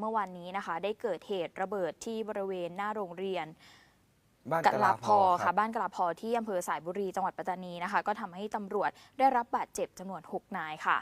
เมื่อวานนี้นะคะ ได้เกิดเหตุระเบิดที่บริเวณหน้าโรงเรียนบ้านกะกะลาลาพพออค่ะค่ะบ้านกะลาพอที่อำเภอสายบุรีจังหวัดปัตตานีนะคะ ก็ทำให้ตำรวจได้รับบาดเจ็บจำนวน 6 นายค่ะ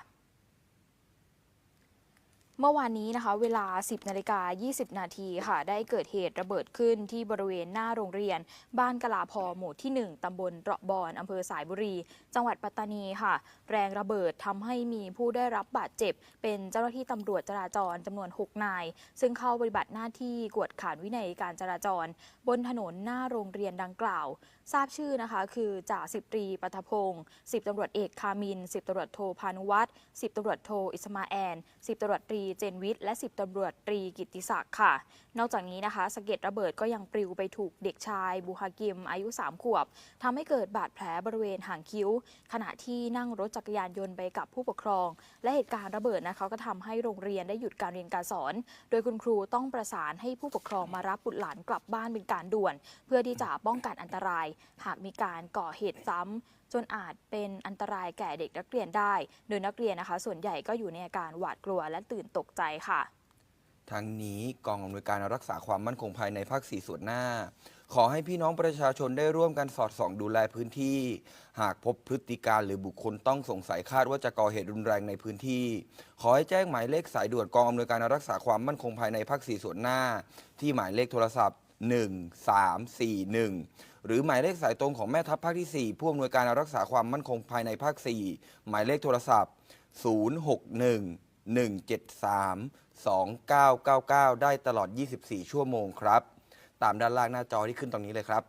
เมื่อวานนี้นะคะเวลา 10นาฬิกา20 นาทีค่ะ ได้เกิดเหตุระเบิดขึ้นที่บริเวณหน้าโรงเรียน บ้านกะลาพอหมู่ที่ 1ตำบลเระบอนอำเภอสายบุรี จังหวัดปัตตานีค่ะ แรงระเบิดทำให้มีผู้ได้รับบาดเจ็บ เป็นเจ้าหน้าที่ตำรวจจราจรจำนวน 6 นาย ซึ่งเข้าปฏิบัติหน้าที่กวดขันวินัยการจราจร บนถนนหน้าโรงเรียนดังกล่าว ทราบชื่อนะคะคือจ่าสิบตรีปัทพงศ์สิบตำรวจเอกคามินสิบตำรวจโทพานุวัฒน์สิบตำรวจโทอิสมาแอนสิบตำรวจตรีเจนวิทย์และสิบตำรวจตรีกิติศักดิ์ค่ะ นอกจากนี้นะคะสะเก็ดระเบิดก็ยังปลิวไปถูกเด็กชายบูฮากิม อายุ 3 ขวบทำให้เกิดบาดแผลบริเวณหางคิ้ว ขณะที่นั่งรถจักรยานยนต์ไปกับผู้ปกครอง และเหตุการณ์ระเบิดนะคะก็ทำให้โรงเรียนได้หยุดการเรียนการสอน โดยคุณครูต้องประสานให้ผู้ปกครองมารับบุตรหลานกลับบ้านเป็นการด่วน เพื่อที่จะป้องกันอันตราย หากมีการก่อเหตุซ้ำจนอาจเป็นอันตรายแก่เด็กนักเรียนได้ โดยนักเรียนนะคะ ส่วนใหญ่ก็อยู่ในอาการหวาดกลัวและตื่นตกใจค่ะ ทั้งนี้กองอำนวยการรักษาความมั่นคงภายในภาคสี่ส่วนหน้า ขอให้พี่น้องประชาชนได้ร่วมกันสอดส่องดูแลพื้นที่ หากพบพฤติการหรือบุคคลต้องสงสัยคาดว่าจะก่อเหตุรุนแรงในพื้นที่ ขอให้แจ้งหมายเลขสายด่วนกองอำนวยการรักษาความมั่นคงภายในภาคสี่ส่วนหน้า ที่หมายเลขโทรศัพท์ 1341 หรือหมายเลขสายตรงของแม่ทัพภาคที่ 4 ผู้อำนวยการรักษาความมั่นคงภายในภาค 4 หมายเลขโทรศัพท์ 061 173 2999 ได้ตลอด 24 ชั่วโมงครับ ตามด้านล่างหน้าจอที่ขึ้นตรงนี้เลยครับ